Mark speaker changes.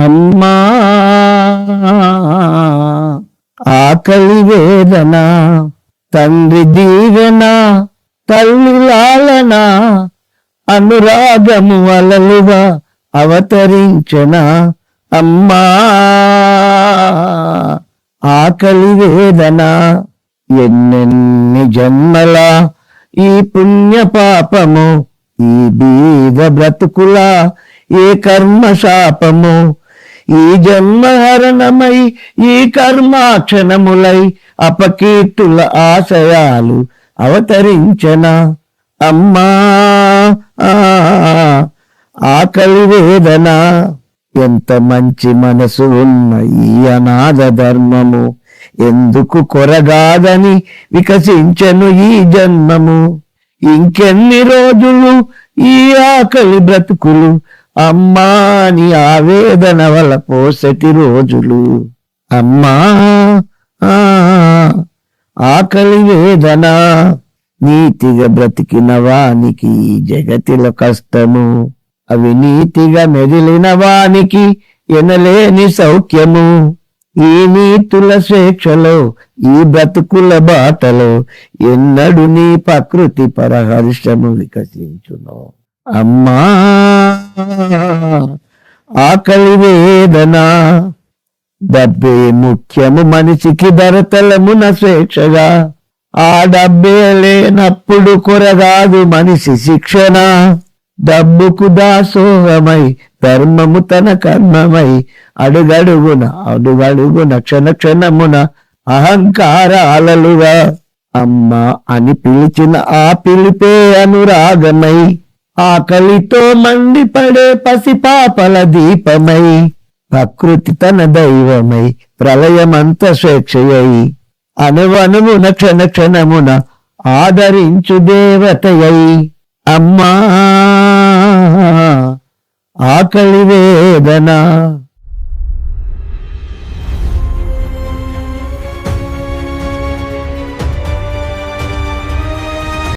Speaker 1: అమ్మా ఆకలి వేదన తండ్రి దీవెన తల్లి లాలన అనురాగము అలలుగా అవతరించన. అమ్మా ఆకలి వేదన ఎన్నెన్ని జన్మల ఈ పుణ్య పాపము ఈ బీద బ్రతుకుల ఏ కర్మ శాపము ఈ జన్మహరణమై ఈ కర్మాక్షణములై అపకీర్తుల ఆశయాలు అవతరించన. అమ్మా ఆకలి వేదన. ఎంత మంచి మనసు ఉన్న ఈ అనాథ ధర్మము. ఎందుకు కొరగాదని వికసించను ఈ జన్మము. ఇంకెన్ని రోజులు ఈ ఆకలి బ్రతుకులు అమ్మాని ఆవేదన వల పోసటి రోజులు. అమ్మా ఆకలి వేదన. నీతిగా బ్రతికిన వానికి జగతిలో కష్టము. అవినీతిగా మెదిలిన వానికి ఎనలేని సౌఖ్యము. ఈ నీతుల స్వేచ్ఛలో ఈ బ్రతుకుల బాటలో ఎన్నడు నీ ప్రకృతి పరహర్షము వికసించును. అమ్మా ఆకలి వేదన. డబ్బే ముఖ్యము మనిషికి ధరతలమున స్వేచ్ఛగా. ఆ డబ్బే లేనప్పుడు కొరగాదు మనిషి శిక్షణ. డబ్బుకు దాసోహమై ధర్మము తన కర్మమై. అడుగడుగున అడుగడుగున క్షణ క్షణమున అహంకారాలలుగా. అమ్మ అని పిలిచిన ఆ పిలిపే అనురాగమై. ఆకలితో మండిపడే పసిపాపల దీపమై ప్రకృతి తన దైవమై ప్రళయమంత స్వేచ్ఛయై అనువనుమున క్షణ క్షణమున ఆదరించు దేవతయై. అమ్మా ఆకలి వేదన